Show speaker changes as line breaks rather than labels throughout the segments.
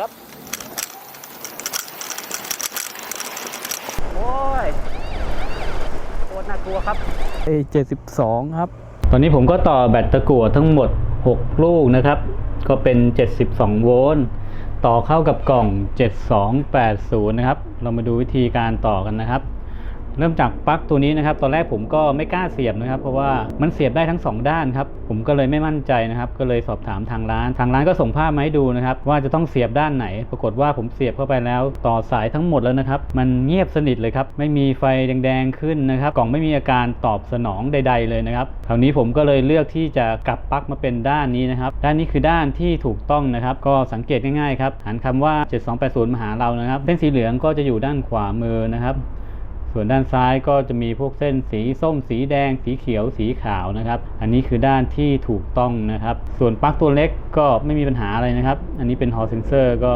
ครับ โอ้ยโคตรน่ากลัวครับ
เอเจ็ดสิบสองครับ
ตอนนี้ผมก็ต่อแบตตะกั่วทั้งหมด 6 ลูกนะครับ ก็เป็น 72 โวลต์ต่อเข้ากับกล่อง 7280 นะครับ เรามาดูวิธีการต่อกันนะครับ เริ่มจากปลั๊กตัวนี้นะครับ ตอนแรกผมก็ไม่กล้าเสียบนะครับ เพราะว่ามันเสียบได้ทั้ง 2 ด้านครับ ผมก็เลยไม่มั่นใจนะครับ ก็เลยสอบถามทางร้าน ทางร้านก็ส่งภาพมาให้ดูนะครับ ว่าจะต้องเสียบด้านไหน ปรากฏว่าผมเสียบเข้าไปแล้ว ต่อสายทั้งหมดแล้วนะครับ มันเงียบสนิทเลยครับ ไม่มีไฟแดงๆขึ้นนะครับ กล่องไม่มีอาการตอบสนองใด ๆ เลยนะครับ คราวนี้ผมก็เลยเลือกที่จะกลับปลั๊กมาเป็นด้านนี้นะครับ ด้านนี้คือด้านที่ถูกต้องนะครับ ก็สังเกตง่ายๆครับ หันคำว่า 7280 มาหาเรานะครับ เส้นสีเหลืองก็จะอยู่ด้านขวามือนะครับ ส่วนด้านซ้ายก็จะมีพวกเส้นสีส้มสีแดง สีเขียวสีขาวนะครับ อันนี้คือด้านที่ถูกต้องนะครับ ส่วนปลั๊กตัวเล็กก็ไม่มีปัญหาอะไรนะครับ อันนี้เป็น Hall Sensor ก็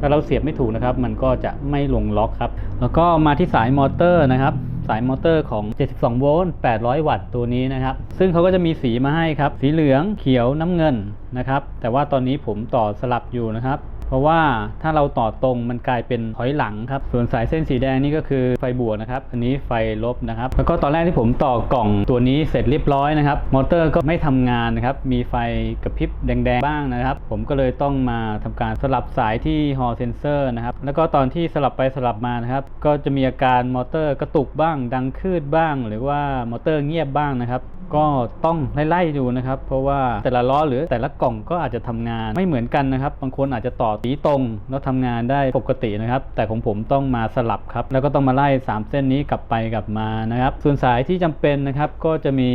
ถ้าเราเสียบไม่ถูกนะครับ มันก็จะไม่ลงล็อกครับ แล้วก็มาที่สายมอเตอร์นะครับ สายมอเตอร์ของ 72 โวลต์ 800 วัตต์ตัวนี้นะครับ ซึ่งเขาก็จะมีสีมาให้ครับ สีเหลือง เขียว น้ำเงินนะครับ แต่ว่าตอนนี้ผมต่อสลับอยู่นะครับ เพราะว่าถ้าเราต่อตรงมันกลายเป็นถอยหลังครับ ส่วนสายเส้นสีแดงนี่ก็คือไฟบวกนะครับ อันนี้ไฟลบนะครับ แล้วก็ตอนแรกที่ผมต่อกล่องตัวนี้เสร็จเรียบร้อยนะครับ มอเตอร์ก็ไม่ทำงานนะครับ มีไฟกระพริบแดง ๆ บ้างนะครับ ผมก็เลยต้องมาทำการสลับสายที่ Hall Sensor นะครับ แล้วก็ตอนที่สลับไปสลับมานะครับ ก็จะมีอาการมอเตอร์กระตุกบ้าง ดังคืดบ้าง หรือว่ามอเตอร์เงียบบ้างนะครับ ก็ต้องไล่ๆดูนะครับ เพราะว่าแต่ละล้อหรือแต่ละกล่องก็อาจจะทำงานไม่เหมือนกันนะครับ บางคนอาจจะต่อสีตรงแล้วทำงานได้ปกตินะครับ แต่ของผมต้องมาสลับครับ แล้วก็ต้องมาไล่ 3 เส้นนี้กลับไปกลับมานะครับ ส่วนสายที่จำเป็นนะครับก็จะมี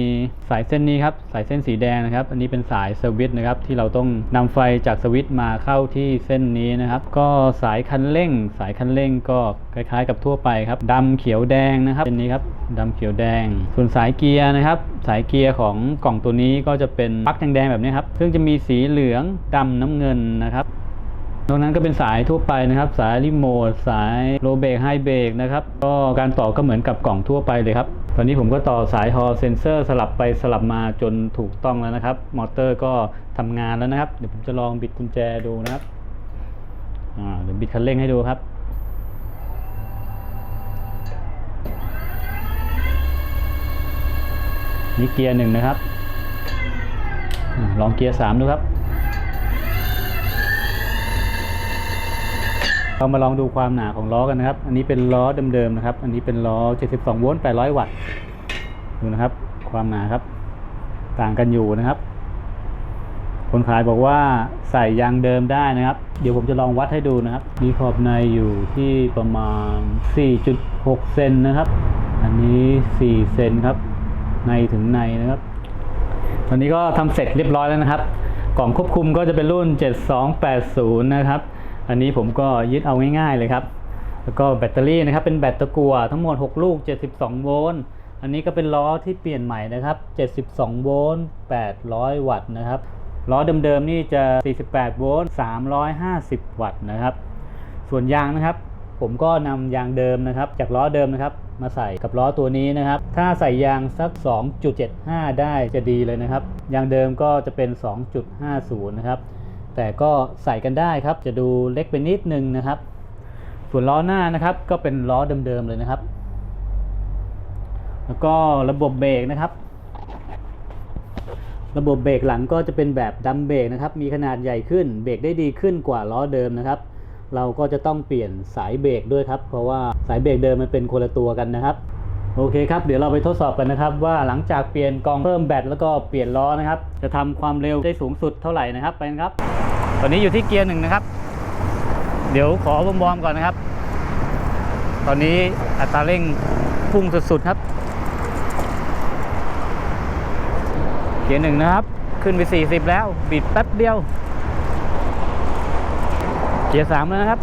สายเส้นนี้ครับสายเส้นสีแดงนะครับ อันนี้เป็นสายสวิตช์นะครับที่เราต้องนำไฟจากสวิตช์มาเข้าที่เส้นนี้นะครับ ก็สายคันเร่ง สายคันเร่งก็คล้ายๆ กับทั่วไปครับดำเขียวแดงนะครับเส้นนี้ครับดำเขียวแดง ส่วนสายเกียร์นะครับ สายเกียร์ของกล่องตัวนี้ก็จะเป็นปลั๊กแดงๆแบบนี้ครับซึ่งจะมีสีเหลืองดำน้ำเงินนะครับ ตรงนั้นก็เป็นสายทั่วไปนะครับ สายรีโมทสายโลเบรกไฮเบรกนะครับก็การต่อก็เหมือนกับกล่องทั่วไปเลยครับ ตอนนี้ผมก็ต่อสายฮอเซนเซอร์สลับไปสลับมาจนถูกต้องแล้วนะครับ มอเตอร์ก็ทำงานแล้วนะครับ เดี๋ยวผมจะลองบิดกุญแจดูนะครับอ่าเดี๋ยวบิดคันเร่งให้ดูครับนี่เกียร์หนึ่งนะครับ ลองเกียร์สามดูครับ เรามาลองดูความหนาของล้อกันนะครับ อันนี้เป็นล้อเดิมๆนะครับ อันนี้เป็นล้อ 72 โวลต์ 800 วัตต์ ดูนะครับ ความหนาครับ ต่างกันอยู่นะครับ คนขายบอกว่าใส่ยางเดิมได้นะครับ เดี๋ยวผมจะลองวัดให้ดูนะครับ มีขอบในอยู่ที่ประมาณ 4.6 เซนนะครับ อันนี้ 4 เซนครับ ในถึงในนะครับ ตอนนี้ก็ทำเสร็จเรียบร้อยแล้วนะครับ กล่องควบคุมก็จะเป็นรุ่น 7280 นะครับ อันนี้ผมก็ยึดเอาง่ายๆเลยครับ แล้วก็แบตเตอรี่นะครับเป็นแบตตะกัวทั้งหมด 6 ลูก 72 โวลต์ อันนี้ก็เป็นล้อที่เปลี่ยนใหม่นะครับ 72 โวลต์ 800 วัตต์นะครับ ล้อเดิมๆนี่จะ 48 โวลต์ 350 วัตต์นะครับ ส่วนยางนะครับ ผมก็นำยางเดิมนะครับ จากล้อเดิมนะครับมาใส่กับล้อตัวนี้นะครับ ถ้าใส่ยางสัก 2.75 ได้จะดีเลยนะครับ ยางเดิมก็จะเป็น 2.50 นะครับ แต่ก็ใส่กันได้ครับ จะดูเล็กไปนิดนึงนะครับ ส่วนล้อหน้านะครับก็เป็นล้อเดิมๆเลยนะครับ แล้วก็ระบบเบรกนะครับ ระบบเบรกหลังก็จะเป็นแบบดัมเบรกนะครับ มีขนาดใหญ่ขึ้น เบรกได้ดีขึ้นกว่าล้อเดิมนะครับ เราก็จะต้องเปลี่ยนสายเบรกด้วยครับ เพราะว่าสายเบรกเดิมมันเป็นคนละตัวกันนะครับ โอเคครับ เดี๋ยวเราไปทดสอบกันนะครับ ว่าหลังจากเปลี่ยนกองเพิ่มแบตแล้วก็เปลี่ยนล้อนะครับ จะทำความเร็วได้สูงสุดเท่าไหร่นะครับ ไปครับ ตอนนี้อยู่ที่เกียร์หนึ่งนะครับ เดี๋ยวขอวอร์มก่อนนะครับ ตอนนี้อัตราเร่งพุ่งสุดๆครับ เกียร์หนึ่งนะครับ ขึ้นไป 40 แล้ว บิดแป๊บเดียว เกียร์สามแล้วนะครับ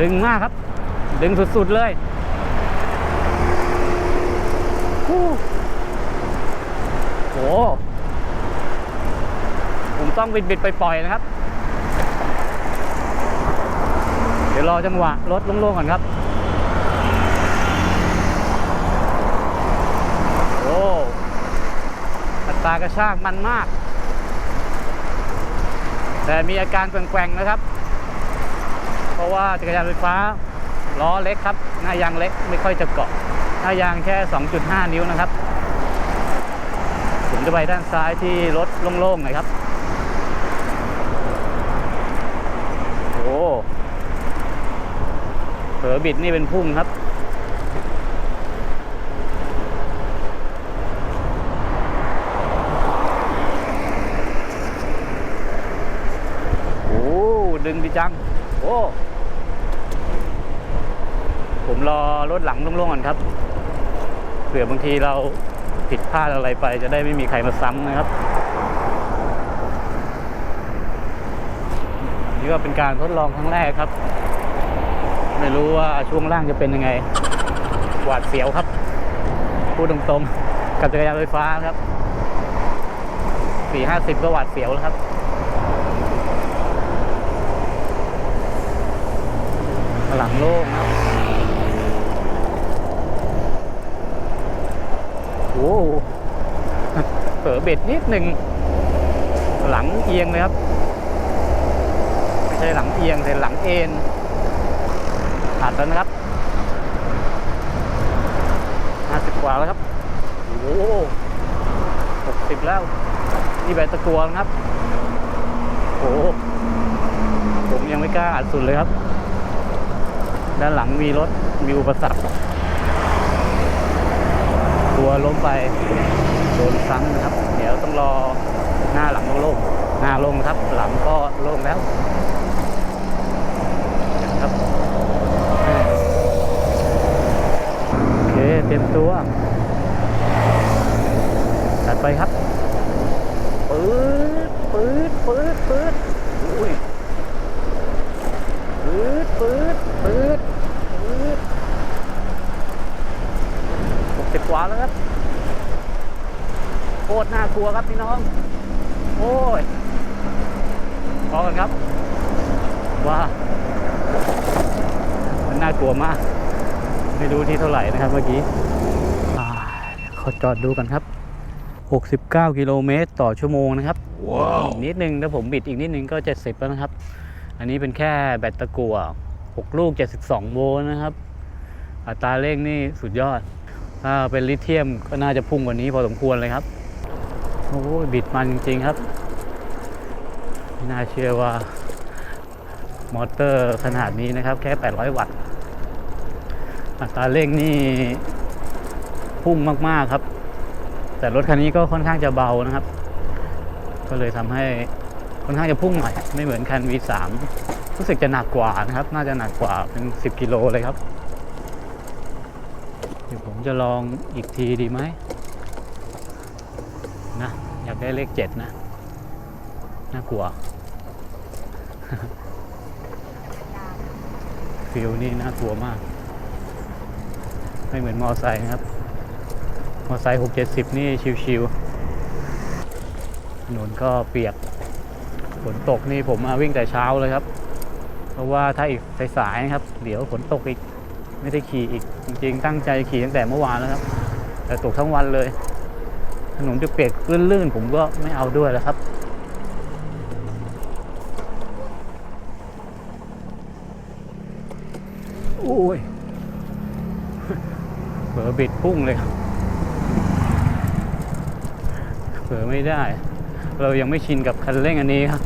ดึงมากครับ ดึงสุดๆเลยโอ้โหภูมิใจต้องบิดบิดๆไปปล่อยนะครับ เดี๋ยวรอจังหวะรถโล่งๆก่อนครับ โอ้อัตรากระชากมันมาก แต่มีอาการแกว่งๆนะครับะว่าจักรยานไฟฟ้าล้อเล็กครับ หน้ายางเล็กไม่ค่อยจะเกาะ หน้ายางแค่ 2.5 นิ้วนะครับ ผมจะไปด้านซ้ายที่รถโล่งๆหน่อยครับ โอ้เผลอบิดนี่เป็นพุ่งครับโอ้ดึงดีจัง โอ้ ผมรอรถหลังโล่งๆก่อนครับเผื่อบางทีเราผิดพลาดอะไรไป จะได้ไม่มีใครมาซ้ำนะครับ นี่ก็เป็นการทดลองครั้งแรกครับ ไม่รู้ว่าช่วงล่างจะเป็นยังไง หวาดเสียวครับ พูดตรงๆ กับจักรยานไฟฟ้าครับสี่ห้าสิบก็หวาดเสียวแล้วครับหลังโล่งครับ โอ้โหเผลอเบ็ดนิดหนึ่งหลังเอียงเลยครับไม่ใช่หลังเอียงแต่หลังเอ็นขาดแล้วนะครับห้าสิบกว่าแล้วครับโอ้โหหกสิบแล้วนี่แบตตะกัวนะครับโอ้ผมยังไม่กล้าอัดสุดเลยครับ ด้านหลังมีรถมีอุปสรรค ตัวล้มไปโดนซ้ำนะครับ เดี๋ยวต้องรอหน้าหลังโล่งหน้าโล่งครับ หลังก็โล่งแล้วครับโอเคเตรียมตัวจัดไปครับปื๊ดปื๊ดปื๊ดปื๊ดอุ้ยปื๊ดปื๊ดปื๊ดปื๊ดหกสิบก ว่าแล้วครับโคตรน่ากลัวครับพี่น้อง โอ้ยพอกันครับว่ามันน่ากลัวมาก ไม่รู้ที่เท่าไหร่นะครับเมื่อกี้อ่าเขาจอดดูกันครับ 69 กิโลเมตรต่อชั่วโมงนะครับว้าวนิดนึงถ้าผมบิดอีกนิดนึงก็ 70 แล้วนะครับ อันนี้เป็นแค่แบตตะกั่ว6ลูก 72 โวลต์นะครับ อัตราเร่งนี่สุดยอด ถ้าเป็นลิเธียมก็น่าจะพุ่งกว่านี้พอสมควรเลยครับ โอ้บิดมันจริง ๆ ครับ ไม่น่าเชื่อว่ามอเตอร์ขนาดนี้นะครับ แค่ 800 วัตต์ อัตราเร่งนี่พุ่งมาก ๆ ครับ แต่รถคันนี้ก็ค่อนข้างจะเบานะครับ ก็เลยทำให้ค่อนข้างจะพุ่งหน่อย ไม่เหมือนคัน V3 รู้สึกจะหนักกว่านะครับ น่าจะหนักกว่าเป็น 10 กิโลเลยครับ จะลองอีกทีดีไหมนะอยากได้เลขเจ็ดนะ น่ากลัวฟิลนี่น่ากลัวมาก ไม่เหมือนมอไซค์นะครับ มอไซค์หกเจ็ดสิบนี่ชิวๆถนนก็เปียกฝนตกนี่ผมมาวิ่งแต่เช้าเลยครับ เพราะว่าถ้าอีกสายๆนะครับ เดี๋ยวฝนตกอีก ไม่ได้ขี่อีก จริงๆตั้งใจขี่ตั้งแต่เมื่อวานแล้วครับ แต่ตกทั้งวันเลยถนนจะเปียกลื่นๆ ผมก็ไม่เอาด้วยแล้วครับโอ้ยเผลอบิดพุ่งเลยครับเผลอไม่ได้ เรายังไม่ชินกับคันเร่งอันนี้ครับ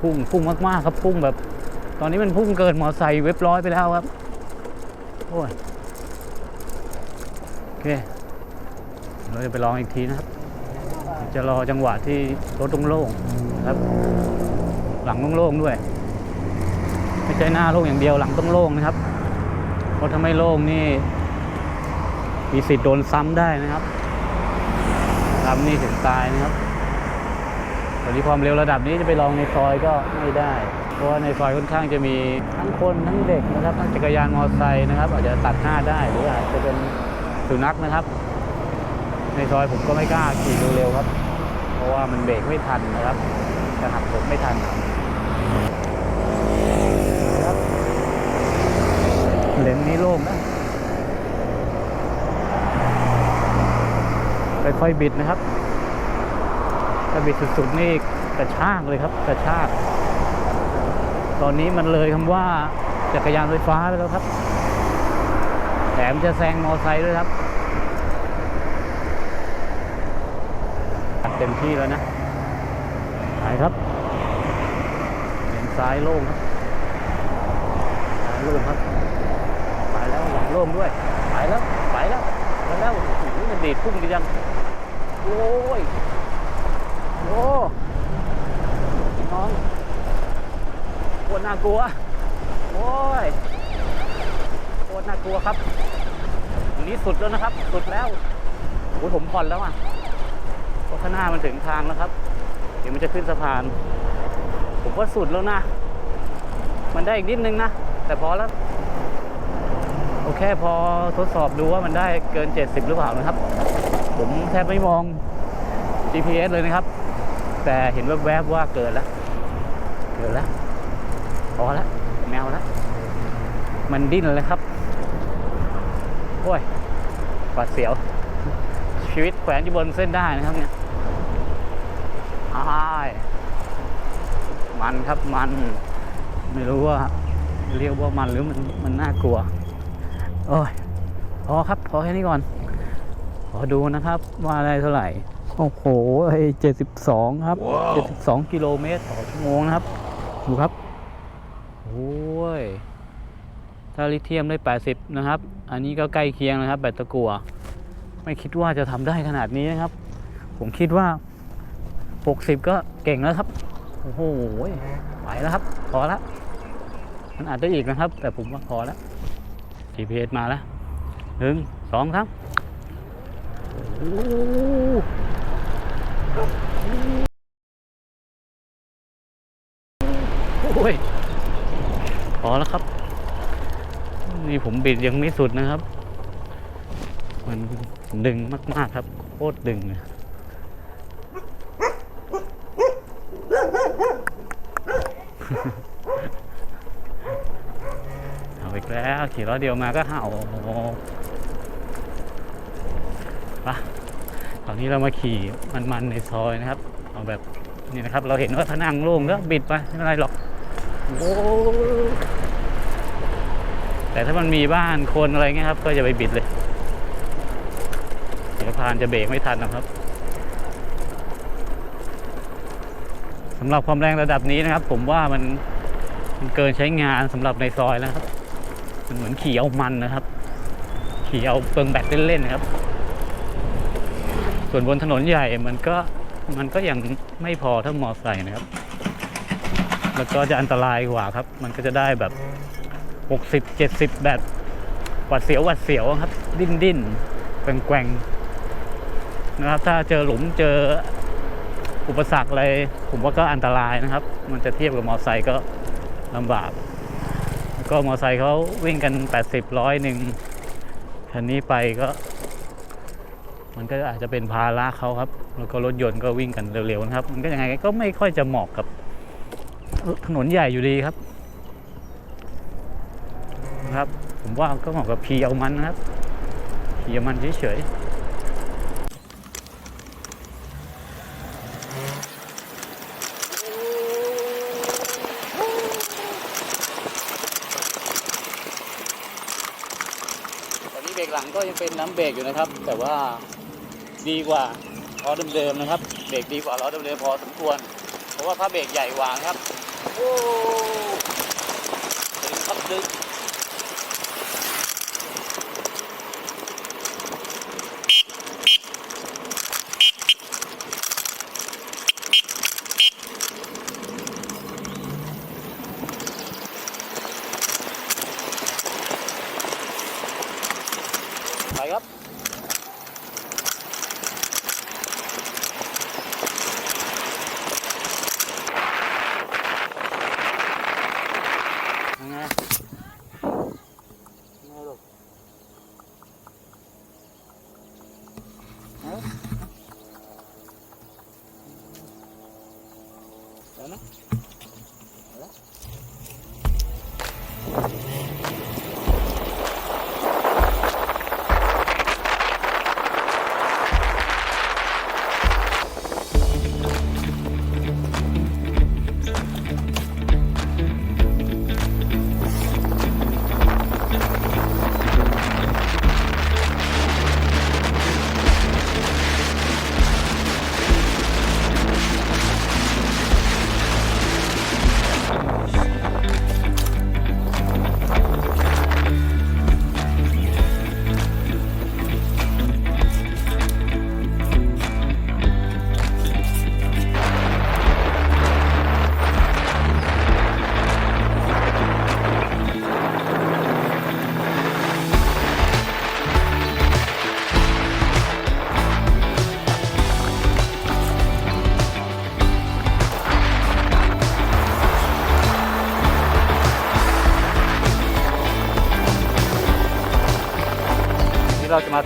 พุ่งพุ่งมากๆครับพุ่งแบบ ตอนนี้มันพุ่งเกินมอไซค์เว็บร้อยไปแล้วครับ โอ้ย โอเค เราจะไปลองอีกทีนะครับ จะรอจังหวะที่รถโล่งๆนะครับ หลังโล่งๆด้วย ไม่ใช่หน้าโล่งอย่างเดียวหลังต้องโล่งนะครับ เพราะถ้าไม่โล่งนี่ มีสิทธิ์โดนซ้ำได้นะครับซ้ำนี่ถึงตายนะครับตอนนี้ความเร็วระดับนี้จะไปลองในซอยก็ไม่ได้ ราะว่าในซอยค่อนข้างจะมีทั้งคนทั้งเด็กนะครับทั้งจักรยานมอเตอร์ไซค์นะครับ อาจจะตัดหน้าได้หรืออาจจะเป็นสุนัขนะครับ ในซอยผมก็ไม่กล้าขี่เร็วๆครับ เพราะว่ามันเบรกไม่ทันนะครับจะหักหลบไม่ทันครับเลนนี้โล่งนะค่อยๆบิดนะครับถ้าบิดสุดๆนี่กระชากเลยครับ กระชาก ตอนนี้มันเลยคำว่าจักรยานไฟฟ้าไปแล้วครับ แถมจะแซงมอไซค์ด้วยครับ เต็มที่แล้วนะไปครับเลนซ้ายโล่งครับซ้ายโล่งครับไปแล้วหลังโล่งด้วยไปแล้วไปแล้วไปแล้วโอ้โหมันดีดพุ่งดีจังโอ้ย โอ้น้องโค ตรน่ากลัว โอ้ยโคตรน่ากลัวครับอันนี้สุดแล้วนะครับ สุดแล้วโอ้ยผมผ่อนแล้วอะเพราะข้างหน้ามันถึงทางแล้วครับ เดี๋ยวมันจะขึ้นสะพาน ผมว่าสุดแล้วนะ มันได้อีกนิดนึงนะ แต่พอแล้ว โอเคพอทดสอบดูว่ามันได้เกิน 70 หรือเปล่านะครับ ผมแทบไม่มอง GPS เลยนะครับ แต่เห็นแวบๆว่าเกินแล้ว เกินแล้ว อแล้วแมวแล้วมันดิ้นเลยครับ โอ้ยหวาดเสียว ชีวิตแขวนอยู่บนเส้นได้นะครับเนี่ยอ้ายมันครับมัน ไม่รู้ว่า เรียกว่ามันหรือมันมันน่ากลัว โอ้ยพอครับ พอแค่นี้ก่อน ขอดูนะครับ ว่าได้เท่าไหร่
โอ้โหไอ้เจ็ดสิบสองครับ
72กิโลเมตรต่อชั่วโมงนะครับ ดูครับ โอ้ย ถ้าลิเธียมได้ 80 นะครับ อันนี้ก็ใกล้เคียงนะครับ แบตตะกัวไม่คิดว่าจะทำได้ขนาดนี้นะครับ ผมคิดว่า 60 ก็เก่งแล้วครับ โอ้โหไปแล้วครับ พอล้วมันอาจจะอีกนะครับ แต่ผมว่าพอล้ว GPS มาแล้วหนึ่งสองครับโอ้โอ้ยพอแล้วครับ นี่ผม บิดยังไม่สุดนะครับ มันดึงมาก ๆ ครับ โคตรดึงเลยเอาอีกแล้วขี่ล้อเดียวมาก็เห่าปะตอนนี้เรามาขี่มันๆในซอยนะครับ เอาแบบนี่นะครับ เราเห็นว่าพนังโล่งก็บิดไปไม่เป็นไรหรอกโอ้ แต่ถ้ามันมีบ้านคนอะไรเงี้ยครับ ก็จะไปบิดเลย เดี๋ยวพานจะเบรกไม่ทันนะครับสำหรับความแรงระดับนี้นะครับ ผมว่ามันมันเกินใช้งานสำหรับในซอยแล้วครับ มันเหมือนขี่เอามันนะครับ ขี่เอาเปลืองแบตเล่นๆนะครับ ส่วนบนถนนใหญ่มันก็มันก็ยังไม่พอเท่ามอไซค์นะครับ แล้วก็จะอันตรายกว่าครับ มันก็จะได้แบบ 60 70 แบบหวัดเสียวหวัดเสียวครับ ดิ้นดิ้นแกว่งแกว่งนะครับ ถ้าเจอหลุมเจออุปสรรคอะไรผมว่าก็อันตรายนะครับ มันจะเทียบกับมอไซค์ก็ลำบาก ก็มอไซค์เขาวิ่งกัน 80ร้อยหนึ่งคันนี้ไปก็ มันก็อาจจะเป็นภาระเขาครับ แล้วก็รถยนต์ก็วิ่งกันเร็วๆนะครับ มันก็ยังไงก็ไม่ค่อยจะเหมาะกับถนนใหญ่อยู่ดีครับ นะครับ ผมว่าก็เหมาะกับพีเอามันนะครับพีเอามันเฉยๆตอนนี้เบรกหลังก็ยังเป็นน้ำเบรกอยู่นะครับ แต่ว่าดีกว่าล้อเดิมๆนะครับ เบรกดีกว่าล้อเดิมๆพอสมควร เพราะว่าผ้าเบรกใหญ่กว่าครับ โอ้ดึงครับดึงไปครับ ยั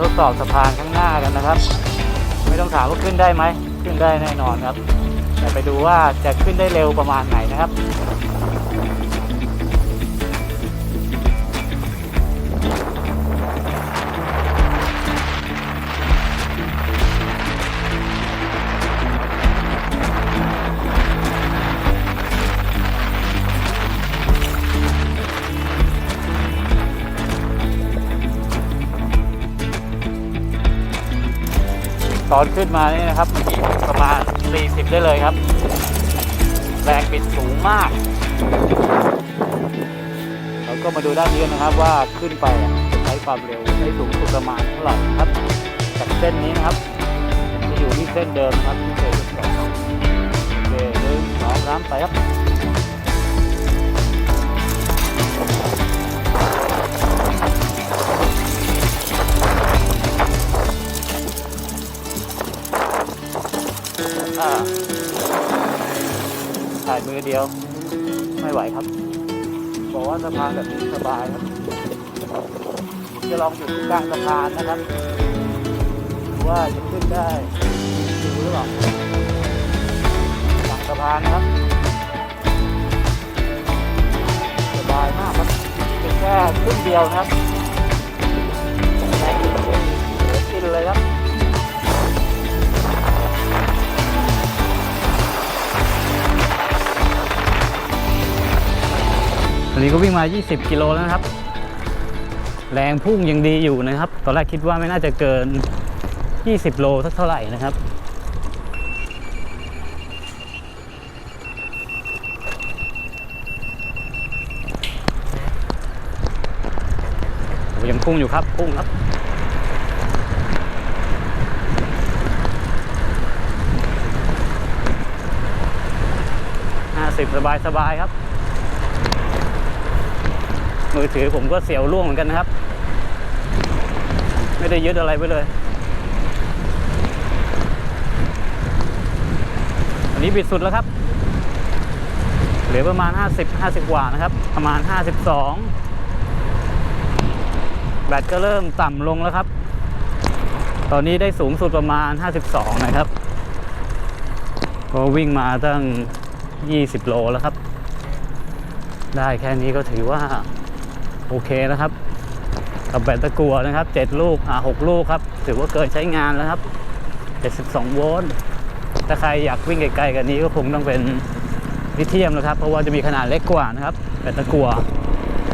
ทดสอบสะพานข้างหน้ากันนะครับ ไม่ต้องถามว่าขึ้นได้ไหมขึ้นได้แน่นอนครับ แต่ไปดูว่าจะขึ้นได้เร็วประมาณไหนนะครับ ตอนขึ้นมานี่นะครับประมาณ 40 ได้เลยครับ แรงบิดสูงมาก เราก็มาดูด้านนี้กันนะครับว่าขึ้นไปใช้ความเร็วได้สูงสุดประมาณเท่าไหร่ครับจากเส้นนี้นะครับจะอยู่ที่เส้นเดิมครับที่เคยทดสอบโอเคหนึ่งสองสามไปครับ อ่าถ่ายมือเดียว ไม่ไหวครับ บอกว่าสะพานแบบนี้สบายครับ จะลองอยู่กลางสะพานนะครับดูว่าจะขึ้นได้ดูหรือเปล่ากลางสะพานนะครับ สบายมากครับเป็นแค่ครึ่งเดียวนะครับ นนี้ก็วิ่งมา 20 กิโลแล้วนะครับ แรงพุ่งยังดีอยู่นะครับ ตอนแรกคิดว่าไม่น่าจะเกิน 20 โลสักเท่าไหร่นะครับยังพุ่งอยู่ครับพุ่งครับ50สบายสบายครับ มือถือผมก็เสียวล่วงเหมือนกันนะครับ ไม่ได้ยึดอะไรไว้เลยอันนี้บิดสุดแล้วครับเหลือประมาณ 50 50 กว่านะครับ ประมาณ 52 แบตก็เริ่มต่ำลงแล้วครับ ตอนนี้ได้สูงสุดประมาณ 52 นะครับก็วิ่งมาตั้ง 20 โลแล้วครับ ได้แค่นี้ก็ถือว่า โอเคนะครับ กับแบตตะกัวนะครับ 7 ลูกอ่า6ลูกครับ ถือว่าเกินใช้งานแล้วครับ 72 โวลต์ถ้าใครอยากวิ่งไกลๆกันนี้ก็คงต้องเป็นลิเธียมนะครับ เพราะว่าจะมีขนาดเล็กกว่านะครับ แบตตะกัว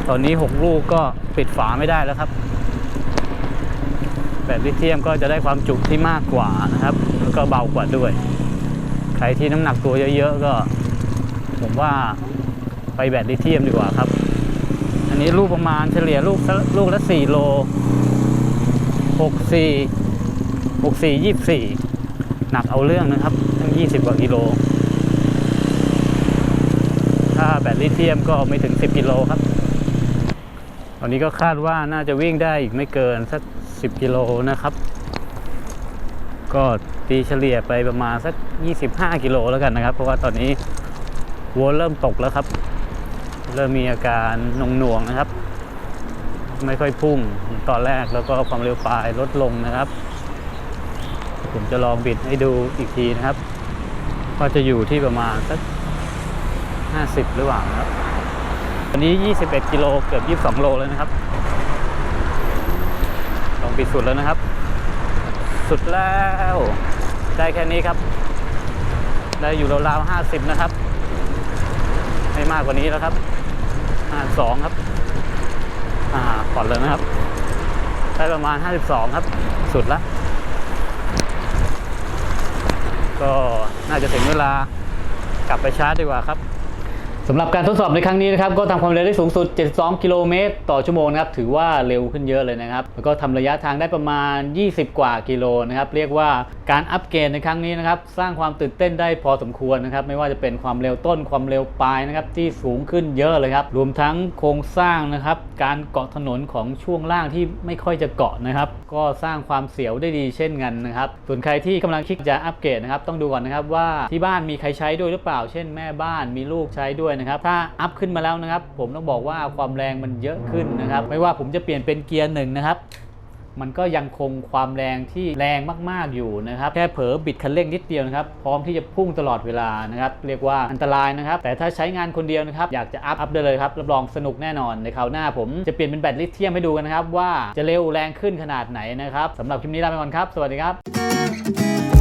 ตอนนี้ 6 ลูกก็ปิดฝาไม่ได้แล้วครับ แบตลิเธียมก็จะได้ความจุที่มากกว่านะครับ แล้วก็เบากว่าด้วย ใครที่น้ำหนักตัวเยอะๆก็ ผมว่าไปแบตลิเธียมดีกว่าครับ นี้ลูกประมาณเฉลี่ยลูกละลูกละสี่โลหกสี่หกสี่ยี่สี่หนักเอาเรื่องนะครับ ทั้งยี่สิบกว่ากิโล ถ้าแบตลิเธียมก็ไม่ถึงสิบกิโลครับ ตอนนี้ก็คาดว่าน่าจะวิ่งได้อีกไม่เกินสักสิบกิโลนะครับ ก็ตีเฉลี่ยไปประมาณสัก 25 กิโลแล้วกันนะครับ เพราะว่าตอนนี้วัวเริ่มตกแล้วครับ เริ่มมีอาการหน่วงๆนะครับ ไม่ค่อยพุ่งตอนแรกแล้วก็ความเร็วปลายลดลงนะครับ ผมจะลองบิดให้ดูอีกทีนะครับ ก็จะอยู่ที่ประมาณสัก50 หรือเปล่านะครับวันนี้ 21 กิโลเกือบ 22 โลแล้วนะครับ ลองปิดสุดแล้วนะครับ สุดแล้วได้แค่นี้ครับ ได้อยู่ราวๆ50 นะครับ ไม่มากกว่านี้แล้วครับ อ่าสองครับ อ่าผ่อนเลยนะครับ ได้ประมาณห้าสิบสองครับ สุดละ ก็น่าจะถึงเวลากลับไปชาร์จดีกว่าครับ สำหรับการทดสอบในครั้งนี้นะครับก็ทำความเร็วได้สูงสุด 72 กิโลเมตรต่อชั่วโมงนะครับถือว่าเร็วขึ้นเยอะเลยนะครับ แล้วก็ทำระยะทางได้ประมาณ 20 กว่ากิโลนะครับเรียกว่าการอัปเกรดในครั้งนี้นะครับสร้างความตื่นเต้นได้พอสมควรนะครับไม่ว่าจะเป็นความเร็วต้นความเร็วปลายนะครับที่สูงขึ้นเยอะเลยครับรวมทั้งโครงสร้างนะครับการเกาะถนนของช่วงล่างที่ไม่ค่อยจะเกาะนะครับก็สร้างความเสียวได้ดีเช่นกันนะครับส่วนใครที่กำลังคิดจะอัปเกรดนะครับต้องดูก่อนนะครับว่าที่บ้านมีใครใช้ด้วยหรือเปล่า เช่นแม่บ้านมีลูกใช้ด้วยนะครับ ถ้าอัพขึ้นมาแล้วนะครับ ผมต้องบอกว่าความแรงมันเยอะขึ้นนะครับ ไม่ว่าผมจะเปลี่ยนเป็นเกียร์หนึ่งนะครับมันก็ยังคงความแรงที่แรงมาก ๆ อยู่นะครับ แค่เผลอบิดคันเร่งนิดเดียวนะครับ พร้อมที่จะพุ่งตลอดเวลานะครับ เรียกว่าอันตรายนะครับ แต่ถ้าใช้งานคนเดียวนะครับ อยากจะอัพอัพได้เลยครับ รับรองสนุกแน่นอน ในคราวหน้าผมจะเปลี่ยนเป็นแบตลิเธียมให้ดูกันนะครับ ว่าจะเร็วแรงขึ้นขนาดไหนนะครับสำหรับคลิปนี้ลาไปก่อนครับ สวัสดีครับ